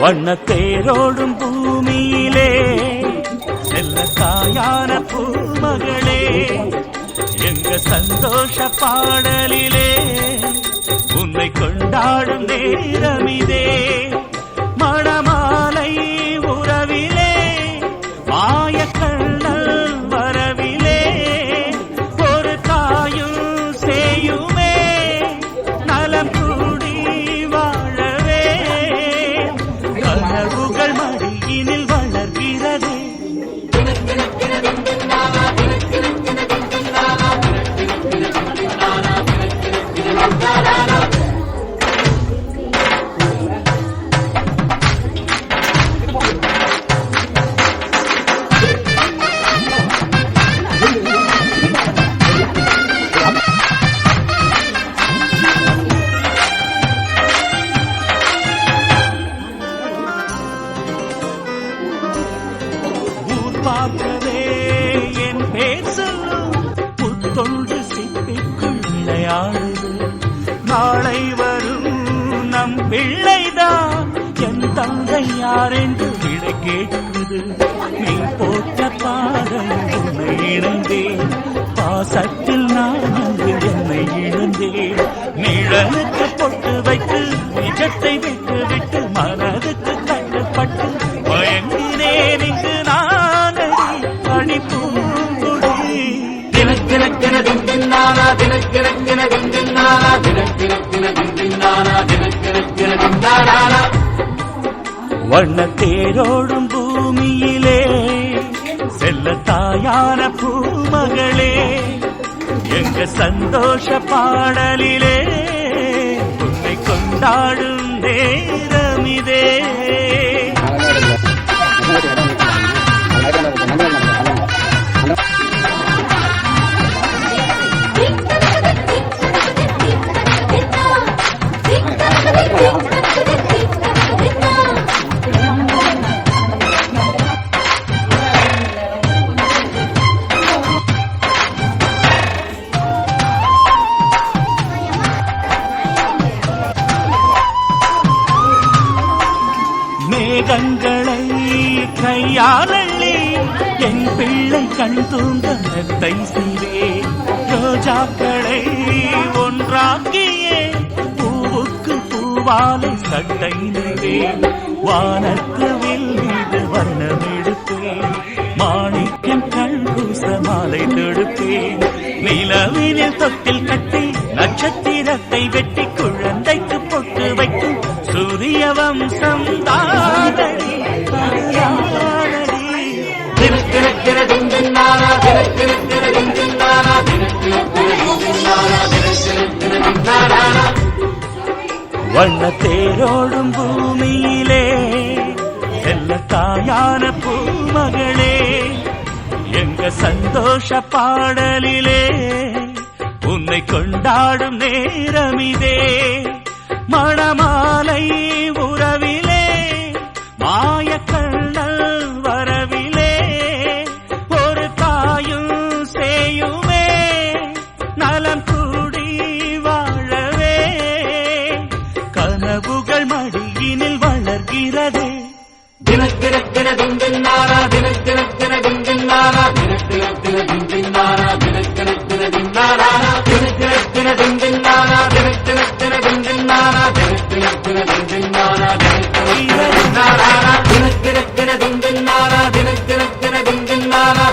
வண்ணத்தேரோடும் பூமியிலே செல்ல தாயான பூமகளே எங்க சந்தோஷ பாடலிலே உன்னை கொண்டாடும் நேரமிதே. ஊர் என் பேர் சொல்லும் புத்தொன்று சிப்பிக்குள் விளையாடுது. நாளை வரும் நம் பிள்ளைதான் என் தந்தை யார் என்று விட கேட்குது. நீ போட்ட பாதம் உன்னை இழந்தேன். பாசத்தில் நான் அங்கு என்னை இழந்தேன். நிழலுக்கு பொட்டு வைத்து நிஜத்தை விட்டு விட்டு மனதுக்கு வண்ணத்தேரோடும் பூமியிலே செல்ல தாயான பூமகளே எங்க சந்தோஷ பாடலிலே உன்னை கொண்டாடும் கண்களை கையாளள்ளி என் பிள்ளை கண் தூங்க மெத்தை செய்தே ரோஜாக்களை ஒன்றாக்கியே பூவுக்கு பூவாலை சட்டை நிறே வானத்து மீது வர்ணம் எடுப்பேன் மாணிக்கம் கண்பூச மாலை தொடுப்பேன் நிலவினில் தொட்டில் கட்டி நட்சத்திரத்தை வெட்டி குழந்தை வண்ணத்தேரோடும் பூமியிலே செல்ல தாயான பூமகளே எங்க சந்தோஷ பாடலிலே உன்னை கொண்டாடும் நேரமிதே. மணமாலை நலம் கூடி வாழவே கனவுகள் மடியினில் வளர்கிறதே தினத்தினத்தினாரா தினத்தினத்தினாரா தினத்தினத்தினாரா தினத்தினத்தினாரா தினத்தினத்தினாரா தினத்தினத்தினாரா தினத்தினத்தினாரா தினத்தினத்தினாரா தினத்தினத்தினாரா தினத்தினத்தினாரா தினத்தினத்தினாரா